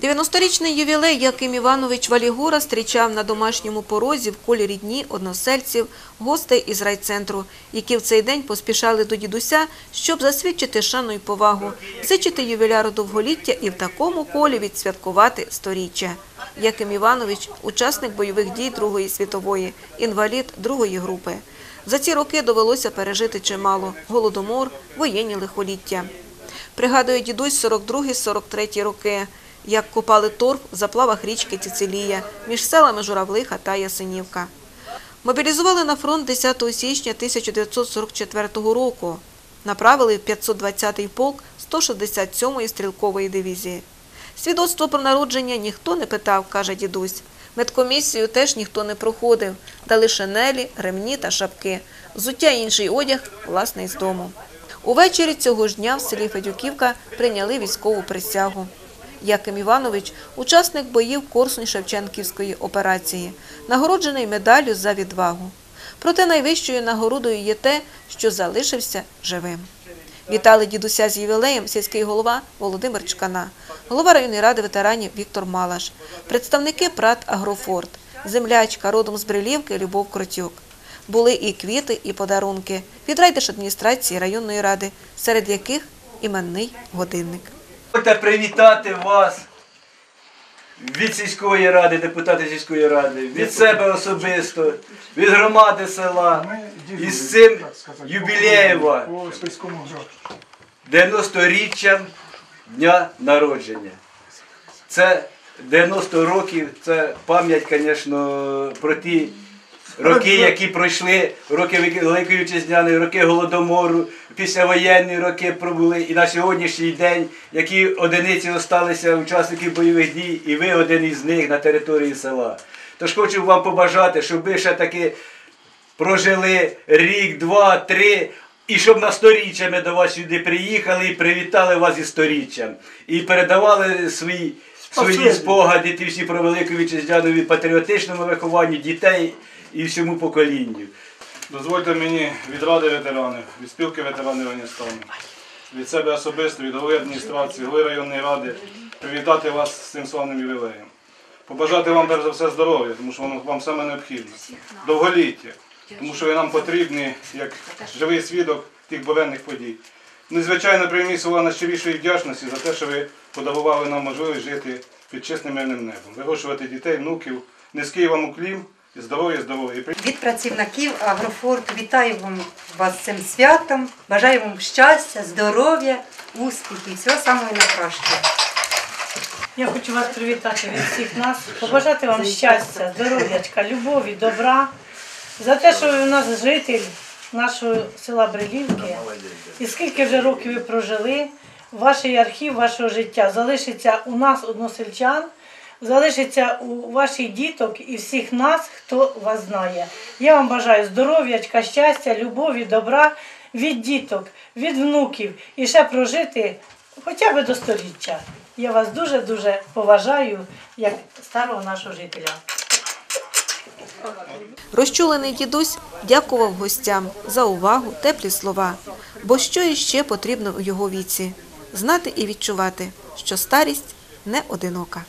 90-річний ювілей Яким Іванович Валігура зустрічав на домашньому порозі в колі рідні, односельців, гостей із райцентру, які в цей день поспішали до дідуся, щоб засвідчити шану й повагу, зичити ювіляру довголіття і в такому колі відсвяткувати сторіччя. Яким Іванович – учасник бойових дій Другої світової, інвалід другої групи. За ці роки довелося пережити чимало – голодомор, воєнні лихоліття. Пригадує дідусь 42-43 роки, як копали торф в заплавах річки Цицилія між селами Журавлиха та Ясенівка. Мобілізували на фронт 10 січня 1944 року. Направили в 520-й полк 167-ї стрілкової дивізії. Свідоцтво про народження ніхто не питав, каже дідусь. Медкомісію теж ніхто не проходив, дали шинелі, ремні та шапки. Взуття і інший одяг власний з дому. Увечері цього ж дня в селі Федюківка прийняли військову присягу. Яким Іванович – учасник боїв Корсунь-Шевченківської операції, нагороджений медаллю за відвагу. Проте найвищою нагородою є те, що залишився живим. Вітали дідуся з ювілеєм сільський голова Володимир Чкана, голова районної ради ветеранів Віктор Малаш, представники ПРАТ Агрофорт, землячка родом з Брилівки Любов Кротюк. Були і квіти, і подарунки від райдержадміністрації районної ради, серед яких іменний годинник. Хочете привітати вас від сільської ради, депутати сільської ради, від себе особисто, від громади села. І з цим гражу. 90-річчям дня народження. Це 90 років, це пам'ять, звісно, про ті роки, які пройшли, роки Великої Вітчизняної, роки Голодомору, післявоєнні роки пробули і на сьогоднішній день, які одиниці залишилися учасників бойових дій, і ви один із них на території села. Тож хочу вам побажати, щоб ви ще таки прожили рік, два, три, і щоб на сторіччя ми до вас сюди приїхали і привітали вас із сторіччям. І передавали свої, свої спогади ті всі про велику вітчизняну від патріотичному вихованню дітей і всьому поколінню. Дозвольте мені від Ради ветеранів, від спілки ветеранів Афганістану, від себе особисто, від голови адміністрації, голови районної ради привітати вас з цим славним ювілеєм. Побажати вам перш за все здоров'я, тому що воно вам саме необхідне. Довголіття, тому що ви нам потрібні як живий свідок тих буремних подій. Незвичайно приймі слова найщирішої вдячності за те, що ви подарували нам можливість жити під чесним мирним небом, вирощувати дітей, внуків. Низький вам уклін, і здоров'я, здоров'я. Від працівників Агрофорту вітаю вас з цим святом. Бажаю вам щастя, здоров'я, успіхів, всього самого найкращого. Я хочу вас привітати від всіх нас, побажати вам щастя, здоров'ячка, любові, добра, за те, що ви у нас житель нашого села Брилівки. І скільки вже років ви прожили, ваш архів вашого життя залишиться у нас, односельчан, залишиться у ваших діток і всіх нас, хто вас знає. Я вам бажаю здоров'ячка, щастя, любові, добра від діток, від внуків і ще прожити хоча б до сторіччя. Я вас дуже-дуже поважаю як старого нашого жителя. Розчулений дідусь дякував гостям за увагу, теплі слова. Бо що іще потрібно у його віці? Знати і відчувати, що старість не одинока.